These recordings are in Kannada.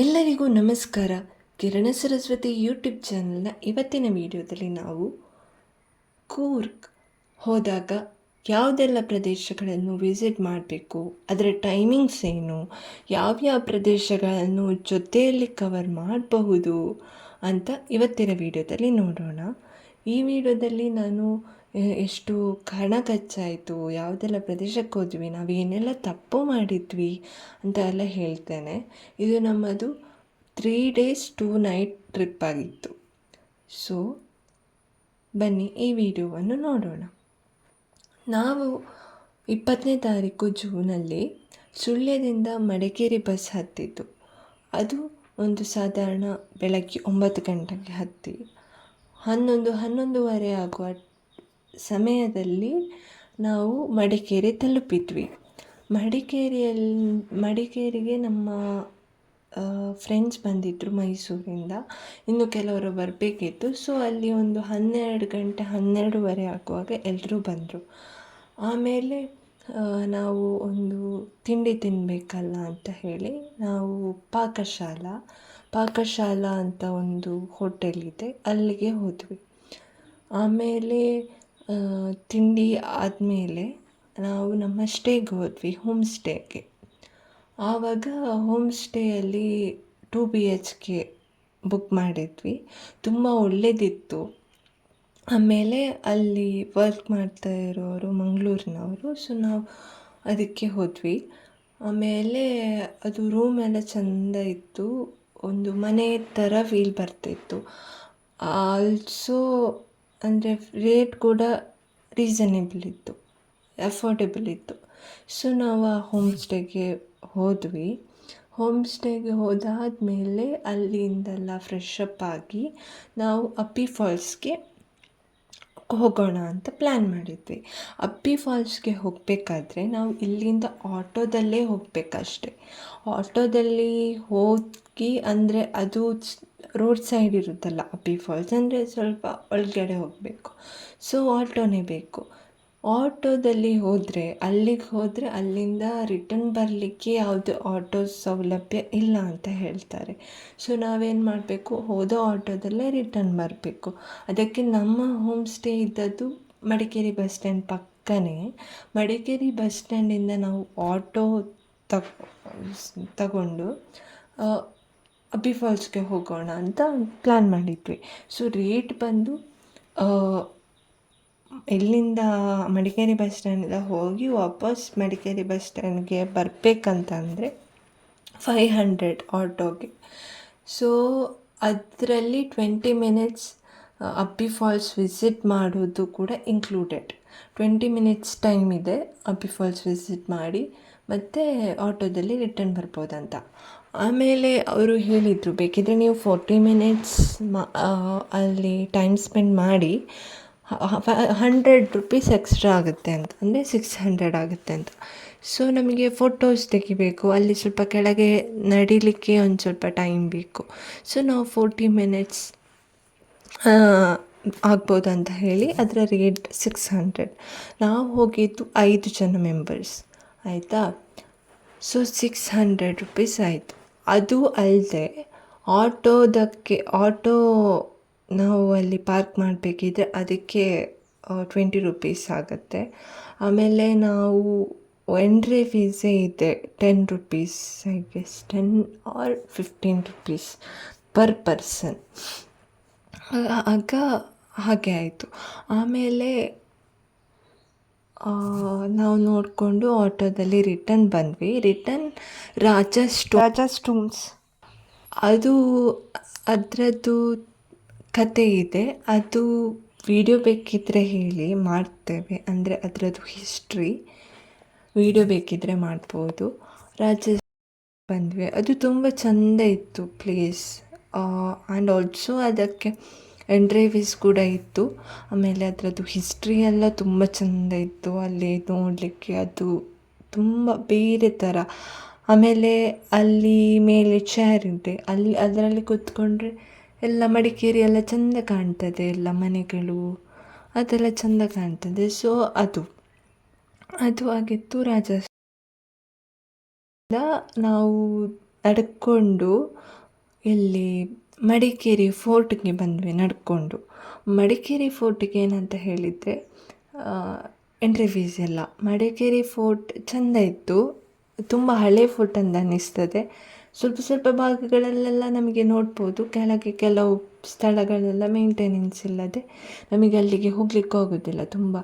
ಎಲ್ಲರಿಗೂ ನಮಸ್ಕಾರ. ಕಿರಣ ಸರಸ್ವತಿ ಯೂಟ್ಯೂಬ್ ಚಾನಲ್ನ ಇವತ್ತಿನ ವಿಡಿಯೋದಲ್ಲಿ ನಾವು ಕೂರ್ಕ್ ಹೋದಾಗ ಯಾವುದೆಲ್ಲ ಪ್ರದೇಶಗಳನ್ನು ವಿಸಿಟ್ ಮಾಡಬೇಕು, ಅದರ ಟೈಮಿಂಗ್ಸ್ ಏನು, ಯಾವ್ಯಾವ ಪ್ರದೇಶಗಳನ್ನು ಜೊತೆಯಲ್ಲಿ ಕವರ್ ಮಾಡಬಹುದು ಅಂತ ಇವತ್ತಿನ ವಿಡಿಯೋದಲ್ಲಿ ನೋಡೋಣ. ಈ ವಿಡಿಯೋದಲ್ಲಿ ನಾನು ಎಷ್ಟು ಹಣ ಖರ್ಚಾಯಿತು ಯಾವುದೆಲ್ಲ ಪ್ರದೇಶಕ್ಕೆ ಹೋದ್ವಿ, ನಾವು ಏನೆಲ್ಲ ತಪ್ಪು ಮಾಡಿದ್ವಿ ಅಂತ ಎಲ್ಲ ಹೇಳ್ತೇನೆ. ಇದು ನಮ್ಮದು three days two night trip ಆಗಿತ್ತು. ಸೊ ಬನ್ನಿ ಈ ವಿಡಿಯೋವನ್ನು ನೋಡೋಣ. ನಾವು ಇಪ್ಪತ್ತನೇ ತಾರೀಕು ಜೂನಲ್ಲಿ ಸುಳ್ಯದಿಂದ ಮಡಿಕೇರಿ ಬಸ್ ಹತ್ತಿದ್ದು. ಅದು ಒಂದು ಸಾಧಾರಣ ಬೆಳಗ್ಗೆ ಒಂಬತ್ತು ಗಂಟೆಗೆ ಹತ್ತಿ. ಹನ್ನೊಂದು, ಹನ್ನೊಂದುವರೆ ಆಗುವ ಸಮಯದಲ್ಲಿ ನಾವು ಮಡಿಕೇರಿ ತಲುಪಿದ್ವಿ. ಮಡಿಕೇರಿಯಲ್ಲಿ, ಮಡಿಕೇರಿಗೆ ನಮ್ಮ ಫ್ರೆಂಡ್ಸ್ ಬಂದಿದ್ದರು ಮೈಸೂರಿಂದ. ಇನ್ನು ಕೆಲವರು ಬರಬೇಕಿತ್ತು. ಸೊ ಅಲ್ಲಿ ಒಂದು ಹನ್ನೆರಡು ಗಂಟೆ, ಹನ್ನೆರಡುವರೆ ಆಗುವಾಗ ಎಲ್ಲರೂ ಬಂದರು. ಆಮೇಲೆ ನಾವು ಒಂದು ತಿಂಡಿ ತಿನ್ನಬೇಕಲ್ಲ ಅಂತ ಹೇಳಿ ನಾವು ಪಾಕಶಾಲಾ ಪಾಕಶಾಲಾ ಅಂತ ಒಂದು ಹೋಟೆಲ್ ಇದೆ, ಅಲ್ಲಿಗೆ ಹೋದ್ವಿ. ಆಮೇಲೆ ತಿಂಡಿ ಆದಮೇಲೆ ನಾವು ನಮ್ಮ ಸ್ಟೇಗೆ ಹೋದ್ವಿ ಹೋಮ್ ಸ್ಟೇಗೆ ಆವಾಗ home ಸ್ಟೇಯಲ್ಲಿ two B H K book ಮಾಡಿದ್ವಿ. ತುಂಬ ಒಳ್ಳೆಯದಿತ್ತು ಆಮೇಲೆ ಅಲ್ಲಿ ವರ್ಕ್ ಮಾಡ್ತಾ ಇರೋರು ಮಂಗಳೂರಿನವರು ಸೊ ನಾವು ಅದಕ್ಕೆ ಹೋದ್ವಿ. ಆಮೇಲೆ ಅದು ರೂಮ್ ಎಲ್ಲ ಚೆಂದ ಇತ್ತು. ಒಂದು ಮನೆ ಥರ ಫೀಲ್ ಬರ್ತಿತ್ತು. ಆಲ್ಸೋ ಅಂದರೆ ರೇಟ್ ಕೂಡ ರೀಸನೇಬಲ್ ಇತ್ತು ಅಫೋರ್ಡೆಬಲ್ ಇತ್ತು. ಸೊ ನಾವು ಆ ಹೋಮ್ ಸ್ಟೇಗೆ ಹೋದ್ವಿ. ಹೋಮ್ ಸ್ಟೇಗೆ ಹೋದಾದಮೇಲೆ ಅಲ್ಲಿಂದೆಲ್ಲ ಫ್ರೆಶ್ ಅಪ್ ಆಗಿ ನಾವು ಅಪ್ಪಿ ಫಾಲ್ಸ್ಗೆ ಹೋಗೋಣ ಅಂತ ಪ್ಲ್ಯಾನ್ ಮಾಡಿದ್ವಿ. ಅಪ್ಪಿ ಫಾಲ್ಸ್ಗೆ ಹೋಗಬೇಕಾದ್ರೆ ನಾವು ಇಲ್ಲಿಂದ ಆಟೋದಲ್ಲೇ ಹೋಗಬೇಕಷ್ಟೆ. ಆಟೋದಲ್ಲಿ ಹೋಗಿ ಅಂದರೆ ಅದು ರೋಡ್ ಸೈಡ್ ಇರುತ್ತಲ್ಲ ಅಪ್ಪಿ ಫಾಲ್ಸ್ ಅಂದರೆ ಸ್ವಲ್ಪ ಒಳಗಡೆ ಹೋಗಬೇಕು. ಸೊ ಆಟೋನೇ ಬೇಕು. ಆಟೋದಲ್ಲಿ ಹೋದರೆ, ಅಲ್ಲಿಗೆ ಹೋದರೆ ಅಲ್ಲಿಂದ ರಿಟರ್ನ್ ಬರಲಿಕ್ಕೆ ಯಾವುದು ಆಟೋ ಸೌಲಭ್ಯ ಇಲ್ಲ ಅಂತ ಹೇಳ್ತಾರೆ. ಸೊ ನಾವೇನು ಮಾಡಬೇಕು? ಹೋದೋ ಆಟೋದಲ್ಲೇ ರಿಟರ್ನ್ ಬರಬೇಕು. ಅದಕ್ಕೆ ನಮ್ಮ ಹೋಮ್ ಸ್ಟೇ ಇದ್ದದ್ದು ಮಡಿಕೇರಿ ಬಸ್ ಸ್ಟ್ಯಾಂಡ್ ಪಕ್ಕನೇ. ಮಡಿಕೇರಿ ಬಸ್ ಸ್ಟ್ಯಾಂಡಿಂದ ನಾವು ಆಟೋ ತಗ್, ತಗೊಂಡು ಅಬ್ಬಿ ಫಾಲ್ಸ್ಗೆ ಹೋಗೋಣ ಅಂತ ಪ್ಲ್ಯಾನ್ ಮಾಡಿದ್ವಿ. ಸೊ ರೇಟ್ ಬಂದು ಇಲ್ಲಿಂದ ಮಡಿಕೇರಿ ಬಸ್ ಸ್ಟ್ಯಾಂಡಿಂದ ಹೋಗಿ ವಾಪಸ್ ಮಡಿಕೇರಿ ಬಸ್ ಸ್ಟ್ಯಾಂಡ್ಗೆ ಬರಬೇಕಂತಂದರೆ ಫೈ ಹಂಡ್ರೆಡ್ ಆಟೋಗೆ ಸೊ ಅದರಲ್ಲಿ twenty minutes Abbey Falls visit ಮಾಡೋದು ಕೂಡ ಇನ್ಕ್ಲೂಡೆಡ್ ಟ್ವೆಂಟಿ ಮಿನಿಟ್ಸ್ ಟೈಮ್ ಇದೆ ಅಬ್ಬಿ ಫಾಲ್ಸ್ ವಿಸಿಟ್ ಮಾಡಿ, ಮತ್ತು ಆಟೋದಲ್ಲಿ ರಿಟರ್ನ್ ಬರ್ಬೋದಂತ. ಆಮೇಲೆ ಅವರು ಹೇಳಿದರು, ಬೇಕಿದ್ರೆ ನೀವು ಫೋರ್ಟಿ ಮಿನಿಟ್ಸ್ ಮಾ ಅಲ್ಲಿ ಟೈಮ್ ಸ್ಪೆಂಡ್ ಮಾಡಿ ಹಂಡ್ರೆಡ್ ರುಪೀಸ್ ಎಕ್ಸ್ಟ್ರಾ ಆಗುತ್ತೆ ಅಂತ, ಅಂದರೆ ಸಿಕ್ಸ್ ಹಂಡ್ರೆಡ್ ಆಗುತ್ತೆ ಅಂತ. ಸೊ ನಮಗೆ ಫೋಟೋಸ್ ತೆಗಿಬೇಕು, ಅಲ್ಲಿ ಸ್ವಲ್ಪ ಕೆಳಗೆ ನಡಿಲಿಕ್ಕೆ ಒಂದು ಸ್ವಲ್ಪ ಟೈಮ್ ಬೇಕು. ಸೊ ನಾವು ಫೋರ್ಟಿ ಮಿನಿಟ್ಸ್ ಆಗ್ಬೋದು ಅಂತ ಹೇಳಿ ಅದರ ರೇಟ್ ಸಿಕ್ಸ್ ಹಂಡ್ರೆಡ್ ನಾವು ಹೋಗಿದ್ದು ಐದು ಜನ ಮೆಂಬರ್ಸ್ ಆಯಿತಾ? ಸೊ ಸಿಕ್ಸ್ ಹಂಡ್ರೆಡ್ ರುಪೀಸ್ ಆಯಿತು. ಅದು ಅಲ್ಲದೆ ಆಟೋದಕ್ಕೆ, ಆಟೋ ನಾವು ಅಲ್ಲಿ ಪಾರ್ಕ್ ಮಾಡಬೇಕಿದ್ರೆ ಅದಕ್ಕೆ ಟ್ವೆಂಟಿ ರುಪೀಸ್ ಆಗುತ್ತೆ. ಆಮೇಲೆ ನಾವು ಎಂಟ್ರಿ ಫೀಸೇ ಇದೆ ten rupees I guess ten or fifteen rupees per person ಆಗ ಹಾಗೆ ಆಯಿತು. ಆಮೇಲೆ ನಾವು ನೋಡಿಕೊಂಡು ಆಟೋದಲ್ಲಿ ರಿಟರ್ನ್ ಬಂದ್ವಿ. ರಿಟರ್ನ್ ರಾಜಸ್ಟೋ ರಾಜಸ್ಟೂಮ್ಸ್ ಅದು ಅದರದ್ದು ಕತೆ ಇದೆ. ಅದು ವಿಡಿಯೋ ಬೇಕಿದ್ದರೆ ಹೇಳಿ ಮಾಡ್ತೇವೆ. ಅಂದರೆ ಅದರದ್ದು ಹಿಸ್ಟ್ರಿ ವಿಡಿಯೋ ಬೇಕಿದ್ದರೆ ಮಾಡ್ಬೋದು. ರಾಜ ಬಂದ್ವಿ. ಅದು ತುಂಬ ಚೆಂದ ಇತ್ತು ಪ್ಲೇಸ್ ಆ್ಯಂಡ್ ಆಲ್ಸೋ ಅದಕ್ಕೆ ಎಂಟ್ರಿ ಫೀಸ್ ಕೂಡ ಇತ್ತು. ಆಮೇಲೆ ಅದರದ್ದು ಹಿಸ್ಟ್ರಿ ಎಲ್ಲ ತುಂಬ ಚೆಂದ ಇತ್ತು. ಅಲ್ಲಿ ನೋಡಲಿಕ್ಕೆ ಅದು ತುಂಬ ಬೇರೆ ಥರ ಆಮೇಲೆ ಅಲ್ಲಿ ಮೇಲೆ ಚೇರ್ ಇದೆ. ಅಲ್ಲಿ ಅದರಲ್ಲಿ ಕೂತ್ಕೊಂಡ್ರೆ ಎಲ್ಲ ಮಡಿಕೇರಿ ಎಲ್ಲ ಚೆಂದ ಕಾಣ್ತದೆ. ಎಲ್ಲ ಮನೆಗಳು ಅದೆಲ್ಲ ಚೆಂದ ಕಾಣ್ತದೆ. ಸೊ ಅದು. ಅದು ಆಗಿತ್ತು ರಾಜ ನಾವು ನಡ್ಕೊಂಡು ಇಲ್ಲಿ ಮಡಿಕೇರಿ ಫೋರ್ಟ್ಗೆ ಬಂದ್ವಿ, ನಡ್ಕೊಂಡು. ಮಡಿಕೇರಿ ಫೋರ್ಟ್ಗೆ ಏನಂತ ಹೇಳಿದರೆ ಎಂಟ್ರಿ ಫೀಸ್ ಎಲ್ಲ. ಮಡಿಕೇರಿ ಫೋರ್ಟ್ ಚೆಂದ ಇತ್ತು. ತುಂಬ ಹಳೆ ಫೋರ್ಟ್ ಅಂತ ಅನ್ನಿಸ್ತದೆ ಸ್ವಲ್ಪ ಸ್ವಲ್ಪ ಭಾಗಗಳಲ್ಲೆಲ್ಲ ನಮಗೆ ನೋಡ್ಬೋದು. ಕೆಳಗೆ ಕೆಲವು ಸ್ಥಳಗಳೆಲ್ಲ ಮೇಂಟೆನೆನ್ಸ್ ಇಲ್ಲದೆ ನಮಗೆ ಅಲ್ಲಿಗೆ ಹೋಗ್ಲಿಕ್ಕೆ ಆಗೋದಿಲ್ಲ. ತುಂಬ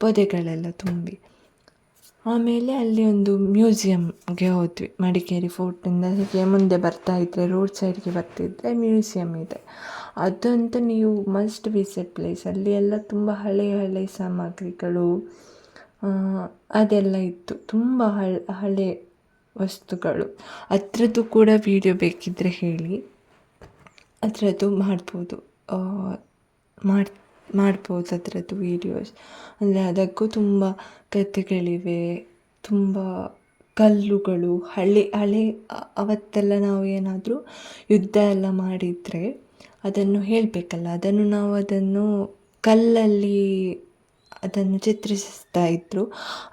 ಪೊದೆಗಳೆಲ್ಲ ತುಂಬಿ. ಆಮೇಲೆ ಅಲ್ಲಿ ಒಂದು ಮ್ಯೂಸಿಯಮ್ಗೆ ಹೋದ್ವಿ. ಮಡಿಕೇರಿ ಫೋರ್ಟಿಂದ ಹೀಗೆ ಮುಂದೆ ಬರ್ತಾ ಇದ್ದರೆ ರೋಡ್ ಸೈಡ್ಗೆ ಬರ್ತಿದ್ದರೆ ಮ್ಯೂಸಿಯಮ್ ಇದೆ. ಅದಂತೂ ನೀವು ಮಸ್ಟ್ ವಿಸಿಟ್ ಪ್ಲೇಸ್ ಅಲ್ಲಿ ಎಲ್ಲ ತುಂಬ ಹಳೆ ಹಳೆ ಸಾಮಗ್ರಿಗಳು ಅದೆಲ್ಲ ಇತ್ತು. ತುಂಬ ಹಳೆ ವಸ್ತುಗಳು. ಅದರದ್ದು ಕೂಡ ವೀಡಿಯೋ ಬೇಕಿದ್ದರೆ ಹೇಳಿ. ಅದರದ್ದು ಮಾಡ್ಬೋದು. ಮಾಡಿ ಮಾಡ್ಬೋದು ಅದರದ್ದು ವೀಡಿಯೋಸ್ ಅಂದರೆ ಅದಕ್ಕೂ ತುಂಬ ಕಥೆಗಳಿವೆ ತುಂಬ ಕಲ್ಲುಗಳು, ಹಳೆ ಹಳೆ, ಅವತ್ತೆಲ್ಲ ನಾವು ಏನಾದರೂ ಯುದ್ಧ ಎಲ್ಲ ಮಾಡಿದರೆ ಅದನ್ನು ಹೇಳಬೇಕಲ್ಲ, ಅದನ್ನು ನಾವು ಅದನ್ನು ಕಲ್ಲಲ್ಲಿ ಅದನ್ನು ಚಿತ್ರಿಸ್ತಾ ಇದ್ದರು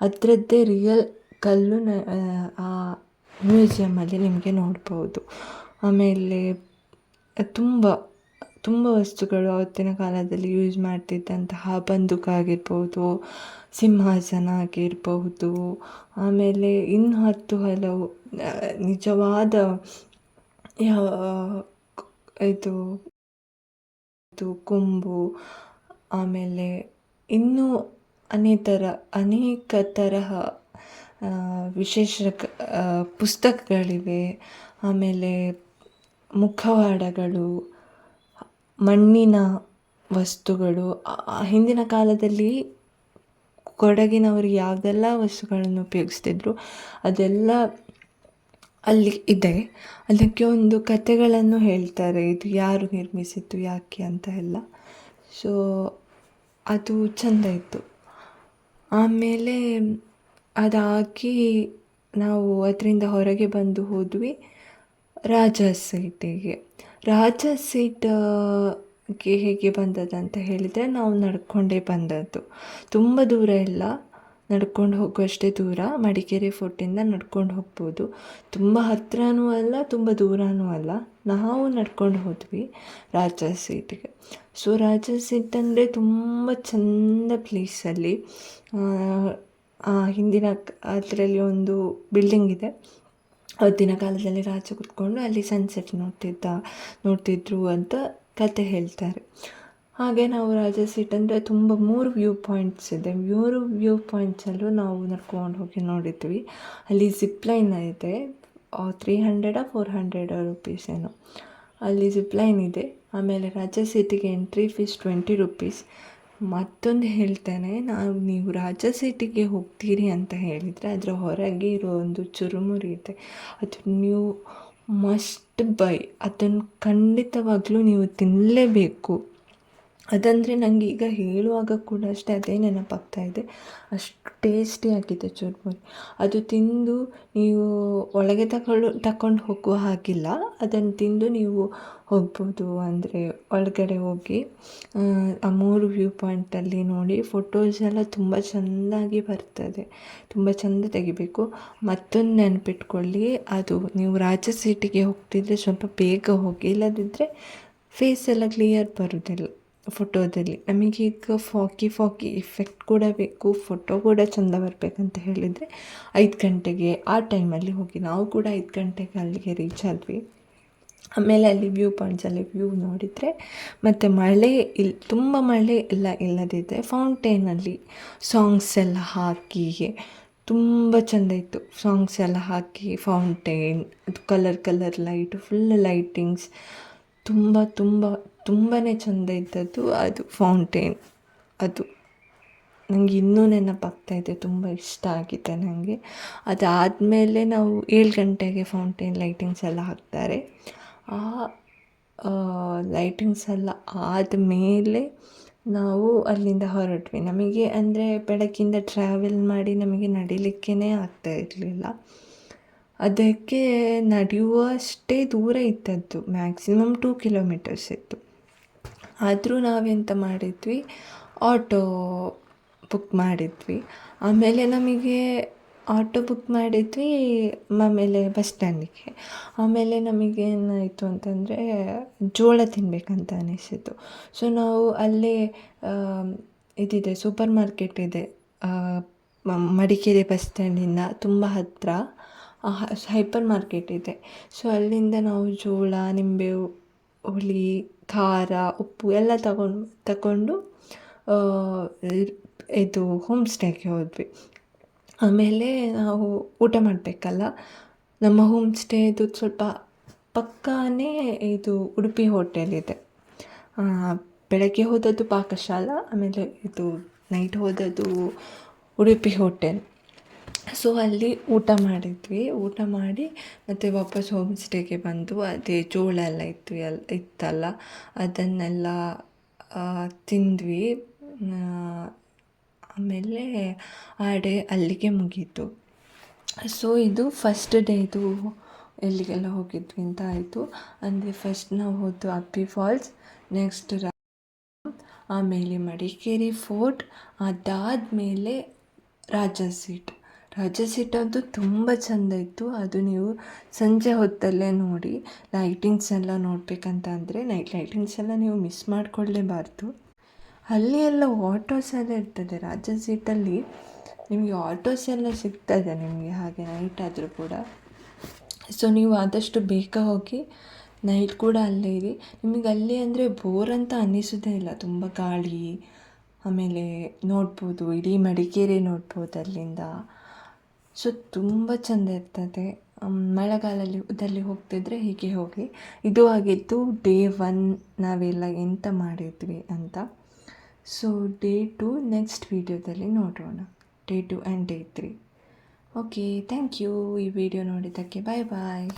ಅದರದ್ದೇ ರಿಯಲ್ ಕಲ್ಲು ನ, ಆ ಮ್ಯೂಸಿಯಮ್ಮಲ್ಲಿ ನಿಮಗೆ ನೋಡ್ಬೋದು. ಆಮೇಲೆ ತುಂಬ ತುಂಬ ವಸ್ತುಗಳು ಆವತ್ತಿನ ಕಾಲದಲ್ಲಿ ಯೂಸ್ ಮಾಡ್ತಿದ್ದಂತಹ ಬಂದೂಕಾಗಿರ್ಬೋದು, ಸಿಂಹಾಸನ ಆಗಿರಬಹುದು, ಆಮೇಲೆ ಇನ್ನು ಹತ್ತು ಹಲವು ನಿಜವಾದ ಇದು ಇದು ಕೊಂಬು, ಆಮೇಲೆ ಇನ್ನೂ ಅನೇತರ, ಅನೇಕ ತರಹ ವಿಶೇಷ ಪುಸ್ತಕಗಳಿವೆ. ಆಮೇಲೆ ಮುಖವಾಡಗಳು ಮಣ್ಣಿನ ವಸ್ತುಗಳು ಹಿಂದಿನ ಕಾಲದಲ್ಲಿ ಕೊಡಗಿನವರು ಯಾವುದೆಲ್ಲ ವಸ್ತುಗಳನ್ನು ಉಪಯೋಗಿಸ್ತಿದ್ರು, ಅದೆಲ್ಲ ಅಲ್ಲಿ ಇದೆ. ಅದಕ್ಕೆ ಒಂದು ಕಥೆಗಳನ್ನು ಹೇಳ್ತಾರೆ, ಇದು ಯಾರು ನಿರ್ಮಿಸಿದ್ದು, ಯಾಕೆ ಅಂತ ಎಲ್ಲ. ಸೊ ಅದು ಚೆಂದ ಇತ್ತು. ಆಮೇಲೆ ಅದಾಗಿ ನಾವು ಅದರಿಂದ ಹೊರಗೆ ಬಂದು ಹೋದ್ವಿ ರಾಜ ಸೀಟಿಗೆ ರಾಜ ಸೀಟ್ಗೆ ಹೇಗೆ ಬಂದದಂತ ಹೇಳಿದರೆ ನಾವು ನಡ್ಕೊಂಡೇ ಬಂದದ್ದು. ತುಂಬ ದೂರ ಇಲ್ಲ, ನಡ್ಕೊಂಡು ಹೋಗುವಷ್ಟೇ ದೂರ. ಮಡಿಕೇರಿ ಫೋರ್ಟಿಂದ ನಡ್ಕೊಂಡು ಹೋಗ್ಬೋದು. ತುಂಬ ಹತ್ತಿರನೂ ಅಲ್ಲ, ತುಂಬ ದೂರನೂ ಅಲ್ಲ. ನಾವು ನಡ್ಕೊಂಡು ಹೋದ್ವಿ ರಾಜ ಸೀಟ್ಗೆ ಸೊ ರಾಜ ಸೀಟ್ ಅಂದರೆ ತುಂಬ ಚಂದ ಪ್ಲೇಸಲ್ಲಿ ಹಿಂದಿನ ಅದರಲ್ಲಿ ಒಂದು ಬಿಲ್ಡಿಂಗ್ ಇದೆ. ಅವತ್ತಿನ ಕಾಲದಲ್ಲಿ ರಾಜ ಕೂತ್ಕೊಂಡು ಅಲ್ಲಿ ಸನ್ಸೆಟ್ ನೋಡ್ತಿದ್ದ, ನೋಡ್ತಿದ್ರು ಅಂತ ಕತೆ ಹೇಳ್ತಾರೆ. ಹಾಗೆ ನಾವು ರಾಜ ಸೀಟ್ ಅಂದರೆ ತುಂಬ ಮೂರು ವ್ಯೂ ಪಾಯಿಂಟ್ಸ್ ಇದೆ. ಮೂರು ವ್ಯೂ ಪಾಯಿಂಟ್ಸಲ್ಲೂ ನಾವು ನಡ್ಕೊಂಡು ಹೋಗಿ ನೋಡಿದ್ವಿ. ಅಲ್ಲಿ ಜಿಪ್ಲೈನ್ ಇದೆ. Three hundred four hundred rupees ಏನೋ. ಅಲ್ಲಿ ಜಿಪ್ಲೈನ್ ಇದೆ. ಆಮೇಲೆ ರಾಜ ಸೀಟಿಗೆ ಎಂಟ್ರಿ ಫೀಸ್ ಟ್ವೆಂಟಿ ರುಪೀಸ್ ಮತ್ತೊಂದು ಹೇಳ್ತೇನೆ, ನಾವು ನೀವು ರಾಜ ಸೀಟಿಗೆ ಹೋಗ್ತೀರಿ ಅಂತ ಹೇಳಿದರೆ ಅದರ ಹೊರಗೆ ಇರೋ ಒಂದು ಚುರುಮುರಿ ಇದೆ. ಅದು ನೀವು ಮಸ್ಟ್ ಬೈ ಅದನ್ನು ಖಂಡಿತವಾಗಲೂ ನೀವು ತಿನ್ನಲೇಬೇಕು ಅದಂದರೆ ನನಗೆ ಈಗ ಹೇಳುವಾಗ ಕೂಡ ಅಷ್ಟೇ ಅದೇ ನೆನಪಾಗ್ತಾ ಇದೆ. ಅಷ್ಟು ಟೇಸ್ಟಿಯಾಗಿದೆ ಚೂರ್ಮುರಿ. ಅದು ತಿಂದು ನೀವು ಒಳಗೆ ತಗೊಳ್ಳೋ ತಕೊಂಡು ಹೋಗುವ ಹಾಗಿಲ್ಲ. ಅದನ್ನು ತಿಂದು ನೀವು ಹೋಗ್ಬೋದು. ಅಂದರೆ ಒಳಗಡೆ ಹೋಗಿ, ಆ ಮೂರು ವ್ಯೂ ಪಾಯಿಂಟಲ್ಲಿ ನೋಡಿ ಫೋಟೋಸ್ ಎಲ್ಲ ತುಂಬ ಚೆಂದಾಗಿ ಬರ್ತದೆ. ತುಂಬ ಚೆಂದ ತೆಗಿಬೇಕು. ಮತ್ತೊಂದು ನೆನಪಿಟ್ಕೊಳ್ಳಿ. ಅದು ನೀವು ರಾಜ ಸೀಟಿಗೆ ಹೋಗ್ತಿದ್ರೆ ಸ್ವಲ್ಪ ಬೇಗ ಹೋಗಿ ಇಲ್ಲದಿದ್ದರೆ ಫೇಸ್ ಎಲ್ಲ ಕ್ಲಿಯರ್ ಬರೋದಿಲ್ಲ. ಫೋಟೋದಲ್ಲಿ ನಮಗೆ ಈಗ ಫಾಕಿ ಫಾಕಿ ಇಫೆಕ್ಟ್ ಕೂಡ ಬೇಕು ಫೋಟೋ ಕೂಡ ಚೆಂದ ಬರಬೇಕಂತ ಹೇಳಿದರೆ ಐದು ಗಂಟೆಗೆ ಆ ಟೈಮಲ್ಲಿ ಹೋಗಿ. ನಾವು ಕೂಡ ಐದು ಗಂಟೆಗೆ ಅಲ್ಲಿಗೆ ರೀಚ್ ಆದ್ವಿ. ಆಮೇಲೆ ಅಲ್ಲಿ ವ್ಯೂ ಪಾಯಿಂಟ್ಸಲ್ಲಿ ವ್ಯೂ ನೋಡಿದರೆ ಮತ್ತು ಮಳೆ ಇಲ್ಲಿ ತುಂಬ ಮಳೆ ಎಲ್ಲ ಇಲ್ಲದಿದ್ದರೆ ಫೌಂಟೇನಲ್ಲಿ ಸಾಂಗ್ಸ್ ಎಲ್ಲ ಹಾಕಿ ತುಂಬ ಚೆಂದ ಇತ್ತು. ಸಾಂಗ್ಸ್ ಎಲ್ಲ ಹಾಕಿ ಫೌಂಟೇನ್ ಅದು colour colour light full lightings ತುಂಬ ತುಂಬ ತುಂಬಾ ಚೆಂದ ಇದ್ದದ್ದು ಅದು ಫೌಂಟೇನ್. ಅದು ನನಗೆ ಇನ್ನೂ ನೆನಪಾಗ್ತಾಯಿದೆ ತುಂಬ ಇಷ್ಟ ಆಗಿದೆ ನನಗೆ ಅದಾದಮೇಲೆ ನಾವು ಏಳು ಗಂಟೆಗೆ ಫೌಂಟೇನ್ ಲೈಟಿಂಗ್ಸ್ ಎಲ್ಲ ಹಾಕ್ತಾರೆ. ಆ ಲೈಟಿಂಗ್ಸ್ ಎಲ್ಲ ಆದಮೇಲೆ ನಾವು ಅಲ್ಲಿಂದ ಹೊರಟ್ವಿ. ನಮಗೆ ಅಂದರೆ ಬೆಳಗ್ಗಿಂದ ಟ್ರಾವೆಲ್ ಮಾಡಿ ನಮಗೆ ನಡಿಲಿಕ್ಕೇ ಆಗ್ತಾ ಇರಲಿಲ್ಲ. ಅದಕ್ಕೆ ನಡೆಯುವಷ್ಟೇ ದೂರ ಇತ್ತದ್ದು ಮ್ಯಾಕ್ಸಿಮಮ್ ಟೂ ಕಿಲೋಮೀಟರ್ಸ್ ಇತ್ತು. ಆದರೂ ನಾವೆಂತ ಮಾಡಿದ್ವಿ ಆಟೋ ಬುಕ್ ಮಾಡಿದ್ವಿ. ಆಮೇಲೆ ನಮಗೆ ಆಟೋ ಬುಕ್ ಮಾಡಿದ್ವಿ, ಆಮೇಲೆ ಬಸ್ ಸ್ಟ್ಯಾಂಡಿಗೆ ಆಮೇಲೆ ನಮಗೆ ಏನಾಯಿತು ಅಂತಂದರೆ, ಜೋಳ ತಿನ್ನಬೇಕಂತ ಅನಿಸಿತು ಸೊ ನಾವು ಅಲ್ಲೇ ಇದಿದೆ ಸೂಪರ್ ಮಾರ್ಕೆಟ್ ಇದೆ ಮಡಿಕೇರಿ ಬಸ್ ಸ್ಟ್ಯಾಂಡಿಂದ ತುಂಬ ಹತ್ತಿರ ಹೈಪರ್ ಮಾರ್ಕೆಟ್ ಇದೆ. ಸೊ ಅಲ್ಲಿಂದ ನಾವು ಜೋಳ, ನಿಂಬೆ, ಹುಳಿ, ಖಾರ, ಉಪ್ಪು ಎಲ್ಲ ತಗೊಂಡು ತಗೊಂಡು ಇದು ಹೋಮ್ ಸ್ಟೇಗೆ ಹೋದ್ವಿ. ಆಮೇಲೆ ನಾವು ಊಟ ಮಾಡಬೇಕಲ್ಲ? ನಮ್ಮ ಹೋಮ್ ಸ್ಟೇದು ಸ್ವಲ್ಪ ಪಕ್ಕನೇ ಇದು ಉಡುಪಿ ಹೋಟೆಲ್ ಇದೆ. ಬೆಳಗ್ಗೆ ಹೋದದ್ದು ಪಾಕಶಾಲ, ಆಮೇಲೆ ಇದು ನೈಟ್ ಹೋದದ್ದು ಉಡುಪಿ ಹೋಟೆಲ್. ಸೊ ಅಲ್ಲಿ ಊಟ ಮಾಡಿದ್ವಿ. ಊಟ ಮಾಡಿ ಮತ್ತು ವಾಪಸ್ ಹೋಮ್ ಸ್ಟೇಗೆ ಬಂದು ಅದೇ ಜೋಳ ಎಲ್ಲ ಇತ್ತು ಎಲ್ ಇತ್ತಲ್ಲ. ಅದನ್ನೆಲ್ಲ ತಿಂದ್ವಿ. ಆಮೇಲೆ ಆ ಡೇ ಅಲ್ಲಿಗೆ ಮುಗೀತು. ಸೊ ಇದು ಫಸ್ಟ್ ಡೇ ಇದು ಎಲ್ಲಿಗೆಲ್ಲ ಹೋಗಿದ್ವಿ ಅಂತ ಆಯಿತು. ಅಂದರೆ ಫಸ್ಟ್ ನಾವು ಹೋದ್ದು ಅಪ್ಪಿ ಫಾಲ್ಸ್ ನೆಕ್ಸ್ಟ್ ಆಮೇಲೆ ಮಡಿಕೇರಿ ಫೋರ್ಟ್ ಅದಾದಮೇಲೆ ರಾಜ ಸೀಟ್ ರಾಜ ಸೀಟದ್ದು ತುಂಬ ಚೆಂದ ಇತ್ತು. ಅದು ನೀವು ಸಂಜೆ ಹೊತ್ತಲ್ಲೇ ನೋಡಿ ಲೈಟಿಂಗ್ಸ್ ಎಲ್ಲ ನೋಡಬೇಕಂತ ಅಂದರೆ ನೈಟ್ ಲೈಟಿಂಗ್ಸ್ ಎಲ್ಲ ನೀವು ಮಿಸ್ ಮಾಡಿಕೊಳ್ಳೇಬಾರ್ದು ಅಲ್ಲಿ ಎಲ್ಲ ಆಟೋಸ್ ಎಲ್ಲ ಇರ್ತದೆ. ರಾಜ ಸೀಟಲ್ಲಿ ನಿಮಗೆ ಆಟೋಸ್ ಎಲ್ಲ ಸಿಗ್ತದೆ ನಿಮಗೆ, ಹಾಗೆ ನೈಟ್ ಆದರೂ ಕೂಡ. ಸೊ ನೀವು ಆದಷ್ಟು ಬೇಗ ಹೋಗಿ ನೈಟ್ ಕೂಡ ಅಲ್ಲೇ ಇರಿ. ನಿಮಗೆ ಅಲ್ಲಿ ಅಂದರೆ ಬೋರ್ ಅಂತ ಅನ್ನಿಸೋದೇ ಇಲ್ಲ. ತುಂಬ ಗಾಳಿ, ಆಮೇಲೆ ನೋಡ್ಬೋದು, ಇಡೀ ಮಡಿಕೇರಿ ನೋಡ್ಬೋದು ಅಲ್ಲಿಂದ. ಸೊ, ತುಂಬ ಚೆಂದ ಇರ್ತದೆ. ಮಳೆಗಾಲದಲ್ಲಿ ದಲ್ಲಿ ಹೋಗ್ತಿದ್ರೆ ಹೀಗೆ ಹೋಗಿ. ಇದು ಆಗಿತ್ತು ಡೇ ಒನ್ ನಾವೆಲ್ಲ ಎಂತ ಮಾಡಿದ್ವಿ ಅಂತ. ಸೊ ಡೇ ಟು ನೆಕ್ಸ್ಟ್ ವೀಡಿಯೋದಲ್ಲಿ ನೋಡೋಣ. Day two and day three okay thank you ಈ ವಿಡಿಯೋ ನೋಡಿದ್ದಕ್ಕೆ ಬಾಯ್ ಬಾಯ್